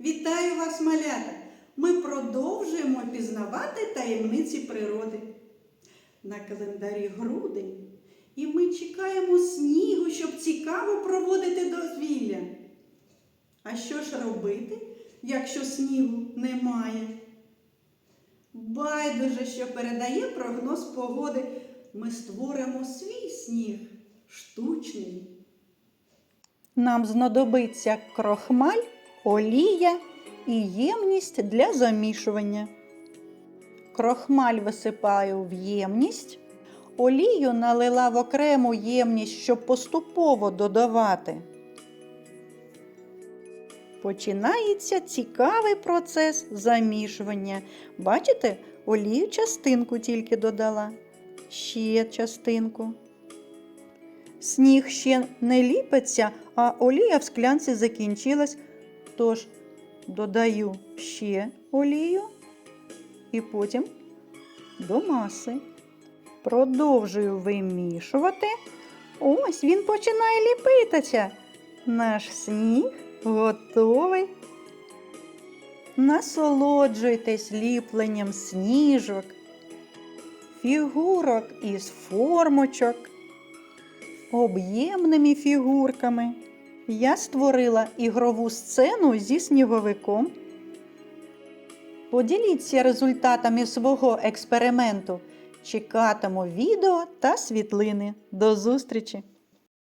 Вітаю вас, малята! Ми продовжуємо пізнавати таємниці природи. На календарі грудень, і ми чекаємо снігу, щоб цікаво проводити дозвілля. А що ж робити, якщо снігу немає? Байдуже, що передає прогноз погоди, ми створимо свій сніг штучний. Нам знадобиться крохмаль, олія і ємність для замішування. Крохмаль висипаю в ємність, олію налила в окрему ємність, щоб поступово додавати. Починається цікавий процес замішування. Бачите, олію частинку тільки додала. Ще частинку. Сніг ще не ліпиться, а олія в склянці закінчилась. Тож додаю ще олію і потім до маси. Продовжую вимішувати. Ось він починає ліпитися. Наш сніг готовий. Насолоджуйтесь ліпленням сніжок, фігурок із формочок об'ємними фігурками. Я створила ігрову сцену зі сніговиком. Поділіться результатами свого експерименту. Чекатиму відео та світлини. До зустрічі!